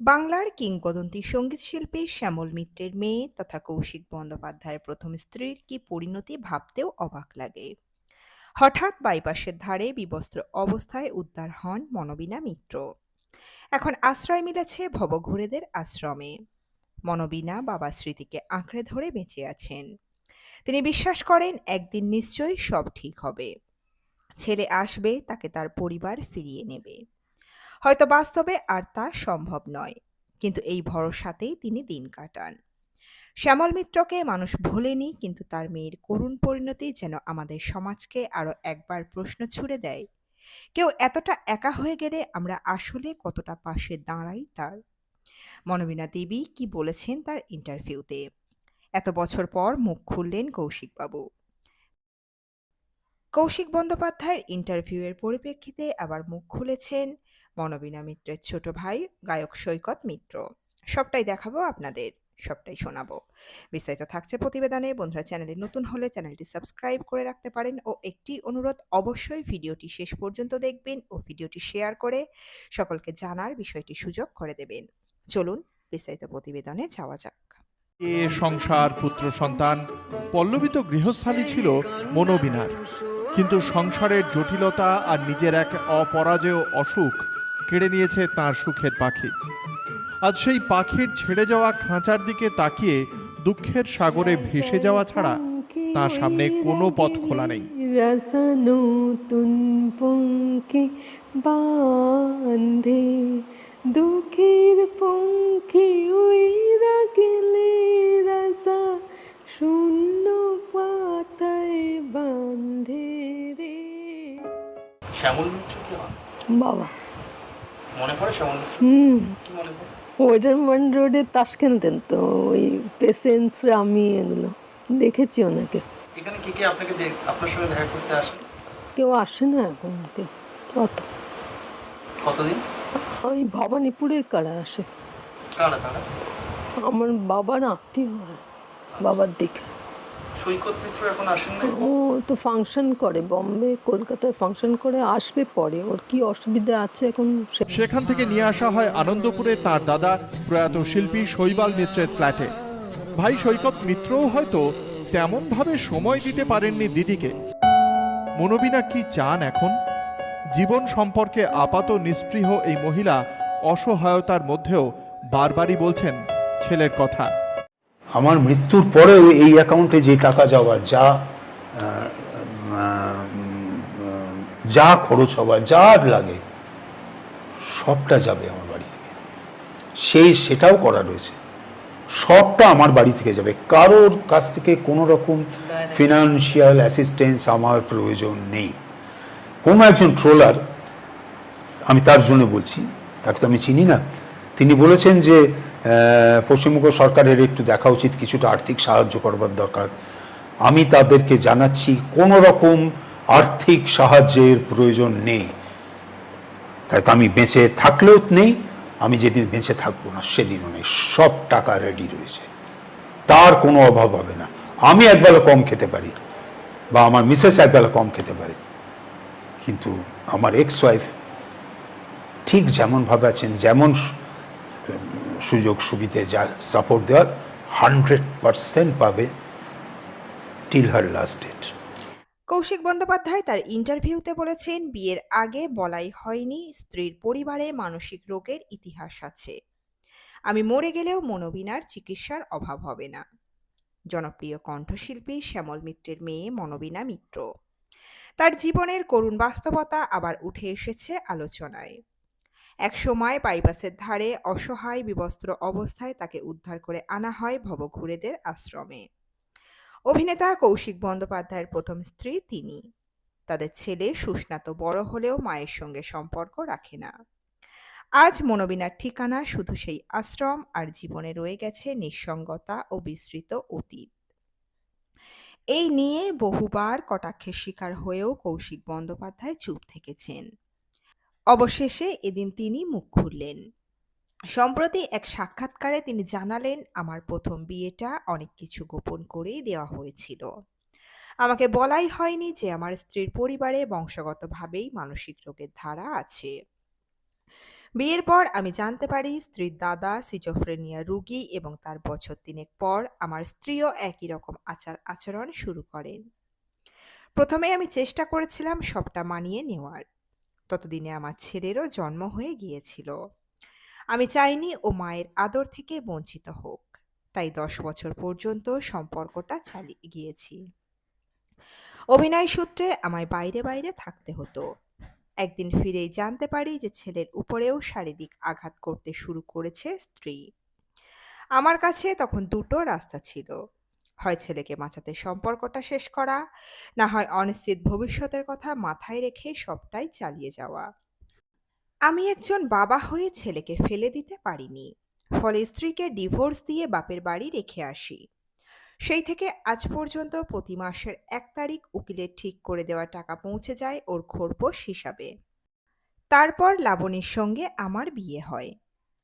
বাংলার কিংবদন্তি সঙ্গীতশিল্পী শ্যামল মিত্রের মেয়ে তথা কৌশিক বন্দ্যোপাধ্যায়ের প্রথম স্ত্রীর কি পরিণতি ভাবতেও অবাক লাগে। হঠাৎ বাইপাসের ধারে বিবস্ত্র অবস্থায় উদ্ধার হন মনোবিনা মিত্র। এখন আশ্রয় মিলেছে ভবঘুরেদের আশ্রমে। মনোবিনা বাবা স্মৃতিকে আঁকড়ে ধরে বেঁচে আছেন। তিনি বিশ্বাস করেন একদিন নিশ্চয়ই সব ঠিক হবে। ছেলে আসবে, তাকে তার পরিবার ফিরিয়ে নেবে। হয়তো বাস্তবে আর তা সম্ভব নয়। কিন্তু এই ভরসাতেই তিনি দিন কাটান। শ্যামল মিত্রকে মানুষ ভোলেনি, কিন্তু তার মেয়ের করুণ পরিণতি যেন আমাদের সমাজকে আরও একবার প্রশ্ন ছুড়ে দেয়। কেউ এতটা একা হয়ে গেলে আমরা আসলে কতটা পাশে দাঁড়াই তার? মনোবিনা দেবী কি বলেছেন তার ইন্টারভিউতে? এত বছর পর মুখ খুললেন কৌশিকবাবু। কৌশিক বন্দ্যোপাধ্যায়ের ইন্টারভিউয়ের পরিপ্রেক্ষিতে আবার মুখ খুলেছেন মনোবিনা মিত্রের ছোট ভাই, গায়ক সৈকত মিত্র। সবটাই দেখাবো আপনাদের, সবটাই শোনাবো। বিস্তারিত থাকছে প্রতিবেদনে, বন্ধুরা চ্যানেলে নতুন হলে চ্যানেলটি সাবস্ক্রাইব করে রাখতে পারেন ও একটি অনুরোধ, অবশ্যই ভিডিওটি শেষ পর্যন্ত দেখবেন ও ভিডিওটি শেয়ার করে সকলকে জানার বিষয়টি সুযোগ করে দেবেন। চলুন, বিস্তারিত প্রতিবেদনে যাওয়া যাক। এ সংসার পুত্র সন্তান, পল্লবিত গৃহস্থালী ছিল মনোবিনার। কিন্তু সংসারের জটিলতা আর নিজের এক অপরাজেয় অসুখ কেড়ে নিয়েছে তার সুখের পাখি। আজ সেই পাখির ছেড়ে যাওয়া খাঁচার দিকে তাকিয়ে দুঃখের সাগরে ভেসে যাওয়া ছাড়া তার সামনে কোনো পথ খোলা নেই। রসা নতুন পঙ্কে বাঁধে দুঃখের পঙ্কে উইরা গেলে রসা শূন্য পাতায় বাঁধে রে। শ্যামল বাবা। মনে পড়ে শ্যামল হুম। মনে রোডে তাস কিনতেন তো ওই পেশেন্স রামি এগুলো। দেখেছি ওনাকে এখানে কে কে আপনাকে আপনার সঙ্গে দেখা করতে আসে কেউ আসে না এখন কেউ অত কতদিন? ওই ভবানীপুরের কারা আসে? কারা তারা? আমার বাবার আত্মীয় বাবার দিকে। সৈকত মিত্র এখন আসেন না ও তো ফাংশন করে বম্বে কলকাতায় ফাংশন করে আসবে পরে। ওর কি অসুবিধা আছে এখন সেখান থেকে নিয়ে আসা হয় আনন্দপুরে তার দাদা প্রয়াত শিল্পী শৈবাল মিত্রের ফ্ল্যাটে। ভাই সৈকত মিত্রও হয়তো তেমনভাবে সময় দিতে পারেননি দিদিকে। মনোবিনা কি চান এখন? জীবন সম্পর্কে আপাত নিস্পৃহ এই মহিলা অসহায়তার মধ্যেও বারবারই বলছেন ছেলের কথা। আমার মৃত্যুর পরেও এই অ্যাকাউন্টে যে টাকা যাওয়ার যা যা খরচ হবার যা লাগে সবটা যাবে আমার বাড়ি থেকে। সেই সেটাও করা রয়েছে। সবটা আমার বাড়ি থেকে যাবে। কারোর কাছ থেকে কোনো রকম ফিনান্সিয়াল অ্যাসিস্ট্যান্স আমার প্রয়োজন নেই। কোনো একজন ট্রোলার আমি তার জন্য বলছি তাকে তো আমি চিনি না তিনি বলেছেন যে পশ্চিমবঙ্গ সরকারের একটু দেখা উচিত, কিছুটা আর্থিক সাহায্য করবার দরকার। আমি তাদেরকে জানাচ্ছি, কোনো রকম আর্থিক সাহায্যের প্রয়োজন নেই। তাই তো আমি বেঁচে থাকলেও নেই, আমি যেদিন বেঁচে থাকব না, সেদিনও নেই, সব টাকা রেডি রয়েছে। তার কোনো অভাব হবে না। আমি একবেলা কম খেতে পারি, বা আমার মিসেস একবেলা কম খেতে পারে। কিন্তু আমার এক্স ওয়াইফ ঠিক যেমনভাবে আছেন, যেমন সুযোগ সুবিধে যা সাপোর্ট দেওয়ার হান্ড্রেড পারসেন্ট পাবে till her last date Kaushik Bandyopadhyay তার ইন্টারভিউতে বলেছেন, বিয়ের আগে বলাই হয়নি স্ত্রীর পরিবারে মানসিক রোগের ইতিহাস আছে। আমি মরে গেলেও মনোবিনার চিকিৎসার অভাব হবে না। জনপ্রিয় কণ্ঠশিল্পী শ্যামল মিত্রের মেয়ে মনোবিনা মিত্র। তার জীবনের করুণ বাস্তবতা আবার উঠে এসেছে আলোচনায়। এক সময় বাইপাসের ধারে অসহায়, বিবস্ত্র অবস্থায় তাকে উদ্ধার করে আনা হয় ভবঘুরেদের আশ্রমে। অভিনেতা কৌশিক বন্দ্যোপাধ্যায়ের প্রথম স্ত্রী তিনি। তাদের ছেলে সুস্নাত বড় হলেও মায়ের সঙ্গে সম্পর্ক রাখে না। আজ মনোবিনার ঠিকানা শুধু সেই আশ্রম আর জীবনে রয়ে গেছে নিঃসঙ্গতা ও বিস্তৃত অতীত। এই নিয়ে বহুবার কটাক্ষের শিকার হয়েও কৌশিক বন্দ্যোপাধ্যায় চুপ থেকেছেন। অবশেষে এদিন তিনি মুখ খুললেন। সম্প্রতি এক সাক্ষাৎকারে তিনি জানালেন, আমার প্রথম বিয়েটা অনেক কিছু গোপন করেই দেওয়া হয়েছিল। আমাকে বলাই হয়নি যে আমার স্ত্রীর পরিবারে বংশগতভাবেই মানসিক রোগের ধারা আছে। বিয়ের পর আমি জানতে পারি, স্ত্রীর দাদা সিজোফ্রেনিয়া রোগী এবং তার বছর তিনেক পর আমার স্ত্রীও একই রকম আচার আচরণ শুরু করেন। প্রথমে আমি চেষ্টা করেছিলাম সবটা মানিয়ে নেওয়ার। ততদিনে আমার ছেলেরও জন্ম হয়ে গিয়েছিল। আমি চাইনি ও মায়ের আদর থেকে বঞ্চিত হোক। তাই দশ বছর পর্যন্ত সম্পর্কটা চালিয়ে গিয়েছি। অভিনয় সূত্রে আমায় বাইরে বাইরে থাকতে হতো। একদিন ফিরেই জানতে পারি যে ছেলের উপরেও শারীরিক আঘাত করতে শুরু করেছে স্ত্রী। আমার কাছে তখন দুটো রাস্তা ছিল। হয় ছেলেকে বাঁচাতে সম্পর্কটা শেষ করা, না হয় অনিশ্চিত ভবিষ্যতের কথা মাথায় রেখে সবটাই চালিয়ে যাওয়া। আমি একজন বাবা হয়ে ছেলেকে ফেলে দিতে পারিনি, ফলে স্ত্রীকে ডিভোর্স দিয়ে বাপের বাড়ি রেখে আসি। সেই থেকে আজ পর্যন্ত প্রতি মাসের এক তারিখ উকিলের ঠিক করে দেওয়া টাকা পৌঁছে যায় ওর খোরপোশ হিসাবে। তারপর লাবণীর সঙ্গে আমার বিয়ে হয়।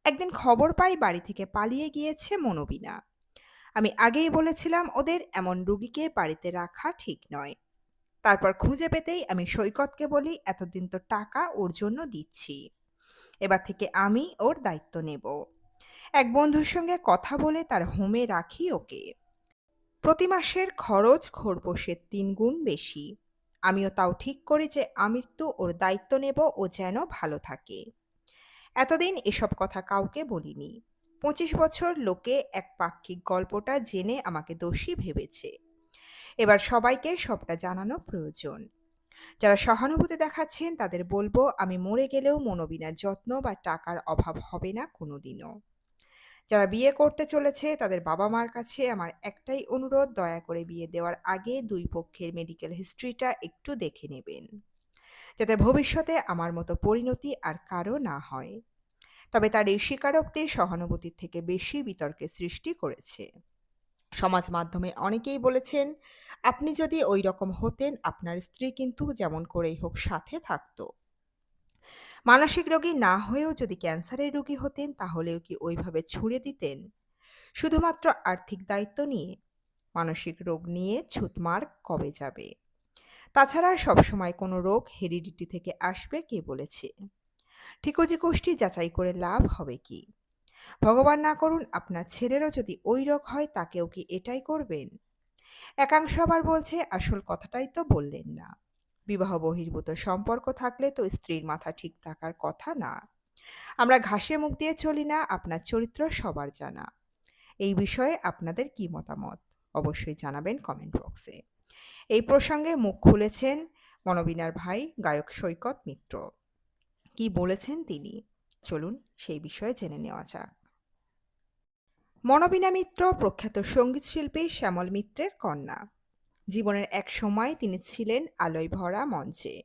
একদিন খবর পাই বাড়ি থেকে পালিয়ে গিয়েছে মনোবিনা। আমি আগেই বলেছিলাম, ওদের এমন রুগীকে বাড়িতে রাখা ঠিক নয়। তারপর খুঁজে পেতেই আমি সৈকতকে বলি, এতদিন তো টাকা ওর জন্য দিচ্ছি। এবার থেকে আমি ওর দায়িত্ব নেব। এক বন্ধুর সঙ্গে কথা বলে তার হোমে রাখি ওকে। প্রতি মাসের খরচ খোরপোশের তিন গুণ বেশি। আমিও তাও ঠিক করি যে আমি তো ওর দায়িত্ব নেব, ও যেন ভালো থাকে। এতদিন এসব কথা কাউকে বলিনি। পঁচিশ বছর লোকে এক পাক্ষিক গল্পটা জেনে আমাকে দোষী ভেবেছে। এবার সবাইকে সবটা জানানো প্রয়োজন। যারা সহানুভূতি দেখাচ্ছেন, তাদের বলব, আমি মরে গেলেও মনোবিনার যত্ন বা টাকার অভাব হবে না কোনোদিনও। যারা বিয়ে করতে চলেছে, তাদের বাবা মার কাছে আমার একটাই অনুরোধ, দয়া করে বিয়ে দেওয়ার আগে দুই পক্ষের মেডিকেল হিস্ট্রিটা একটু দেখে নেবেন। যাতে ভবিষ্যতে আমার মতো পরিণতি আর কারও না হয়। তবে তার এই স্বীকারোক্তি সহানুভূতির থেকে বেশি বিতর্কের সৃষ্টি করেছে। সমাজ মাধ্যমে অনেকেই বলেছেন, আপনি যদি ওই রকম হতেন, আপনার স্ত্রী কিন্তু যেমন করেই হোক সাথে থাকতো। মানসিক রোগী না হয়েও যদি ক্যান্সারের রোগী হতেন, তাহলেও কি ওইভাবে ছুঁড়ে দিতেন? শুধুমাত্র আর্থিক দায়িত্ব নিয়ে, মানসিক রোগ নিয়ে ছুতমার কবে যাবে? তাছাড়া সবসময় কোনো রোগ হেরিডিটি থেকে আসবে কে বলেছে? ঠিকজি কোষ্ঠী যাচাই করে লাভ হবে কি? ভগবান না করুন, আপনার ছেলেরও যদি ওই রোগ হয়, তাকেও কি এটাই করবেন? একাংশ আবার বলছে, আসল কথাটাই তো বললেন না। বিবাহ বহির্ভূত সম্পর্ক থাকলে তো স্ত্রীর মাথা ঠিক থাকার কথা না। আমরা ঘাসে মুখ দিয়ে চলি না, আপনার চরিত্র সবার জানা। এই বিষয়ে আপনাদের কি মতামত? অবশ্যই জানাবেন কমেন্ট বক্সে। এই প্রসঙ্গে মুখ খুলেছেন মনোবিনার ভাই, গায়ক সৈকত মিত্র। কি বলেছেন তিনি? চলুন সেই বিষয়ে জেনে নেওয়া যাক। মনোবিনা মিত্র, প্রখ্যাত সংগীত শিল্পী শ্যামল মিত্রের কন্যা। জীবনের এক সময় তিনি ছিলেন আলোয় ভরা মঞ্চে।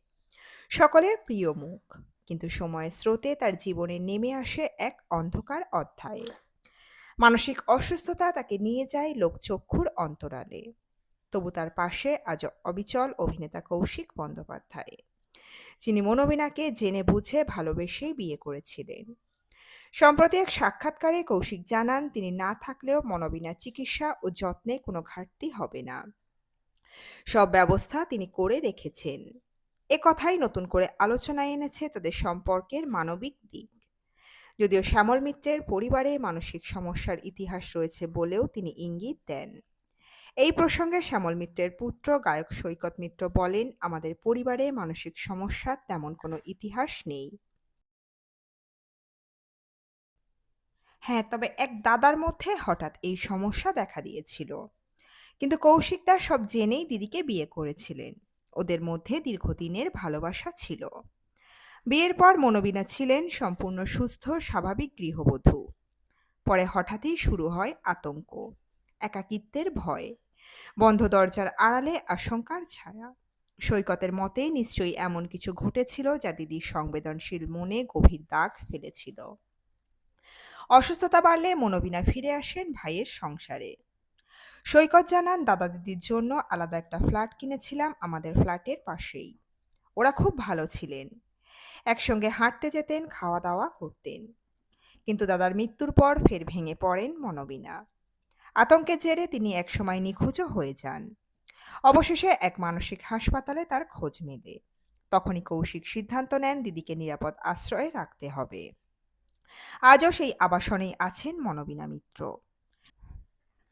সকলের প্রিয় মুখ, কিন্তু সময়ের স্রোতে তার জীবনে নেমে আসে এক অন্ধকার অধ্যায়ে। মানসিক অসুস্থতা তাকে নিয়ে যায় লোকচক্ষুর অন্তরালে। তবু তার পাশে আজ অবিচল অভিনেতা কৌশিক বন্দ্যোপাধ্যায়। যিনি মনোবিনাকে জেনে বুঝে ভালোবেসেই বিয়ে করেছিলেন। সম্প্রতি এক সাক্ষাৎকারে কৌশিক জানান, তিনি না থাকলেও মনোবিনার চিকিৎসা ও যত্নে কোনো ঘাটতি হবে না। সব ব্যবস্থা তিনি করে রেখেছেন। এ কথাই নতুন করে আলোচনায় এনেছে তাদের সম্পর্কের মানবিক দিক। যদিও শ্যামল মিত্রের পরিবারে মানসিক সমস্যার ইতিহাস রয়েছে বলেও তিনি ইঙ্গিত দেন। এই প্রসঙ্গে শ্যামল মিত্রের পুত্র, গায়ক সৈকত মিত্র বলেন, আমাদের পরিবারে মানসিক সমস্যার তেমন কোনো ইতিহাস নেই। হ্যাঁ তবে এক দাদার মধ্যে হঠাৎ এই সমস্যা দেখা দিয়েছিল। কিন্তু কৌশিকদা সব জেনেই দিদিকে বিয়ে করেছিলেন। ওদের মধ্যে দীর্ঘদিনের ভালোবাসা ছিল। বিয়ের পর মনোবিনা ছিলেন সম্পূর্ণ সুস্থ, স্বাভাবিক গৃহবধূ। পরে হঠাৎই শুরু হয় আতঙ্ক, একাকিত্বের ভয়। বন্ধ দরজার আড়ালে আশঙ্কার ছায়া। সৈকতের মতে নিশ্চয়ই এমন কিছু ঘটেছিল যা দিদির সংবেদনশীল মনে গভীর দাগ ফেলেছিল। অসুস্থতা বাড়লে মনোবিনা ফিরে আসেন ভাইয়ের সংসারে। সৈকত জানান, দাদা দিদির জন্য আলাদা একটা ফ্ল্যাট কিনেছিলাম, আমাদের ফ্ল্যাটের পাশেই। ওরা খুব ভালো ছিলেন। একসঙ্গে হাঁটতে যেতেন, খাওয়া দাওয়া করতেন। কিন্তু দাদার মৃত্যুর পর ফের ভেঙে পড়েন মনোবিনা। আতঙ্কের জেরে তিনি একসময় নিখোঁজও হয়ে যান। অবশেষে এক মানসিক হাসপাতালে তার খোঁজ মেলে। তখনই কৌশিক সিদ্ধান্ত নেন দিদিকে নিরাপদ আশ্রয়ে রাখতে হবে। আজও সেই আবাসনেই আছেন মনোবিনা মিত্র।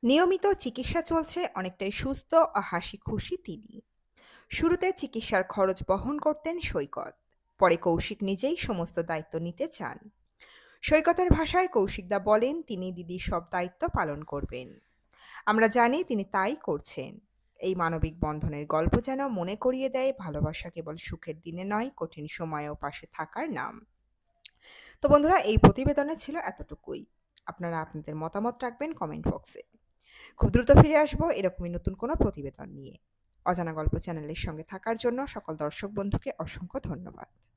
নিয়মিত চিকিৎসা চলছে, অনেকটাই সুস্থ ও হাসি খুশি তিনি। শুরুতে চিকিৎসার খরচ বহন করতেন সৈকত। পরে কৌশিক নিজেই সমস্ত দায়িত্ব নিতে চান। সৈকতের ভাষায় কৌশিকদা বলেন, তিনি দিদির সব দায়িত্ব পালন করবেন। আমরা জানি তিনি তাই করছেন। এই মানবিক বন্ধনের গল্প যেন মনে করিয়ে দেয় ভালোবাসা কেবল সুখের দিনে নয়, কঠিন সময়েও পাশে থাকার নাম। তো বন্ধুরা, এই প্রতিবেদনে ছিল এতটুকুই। আপনারা আপনাদের মতামত রাখবেন কমেন্ট বক্সে। খুব দ্রুত ফিরে আসব এরকমই নতুন কোনো প্রতিবেদন নিয়ে। অজানা গল্প চ্যানেলের সঙ্গে থাকার জন্য সকল দর্শক বন্ধুকে অসংখ্য ধন্যবাদ।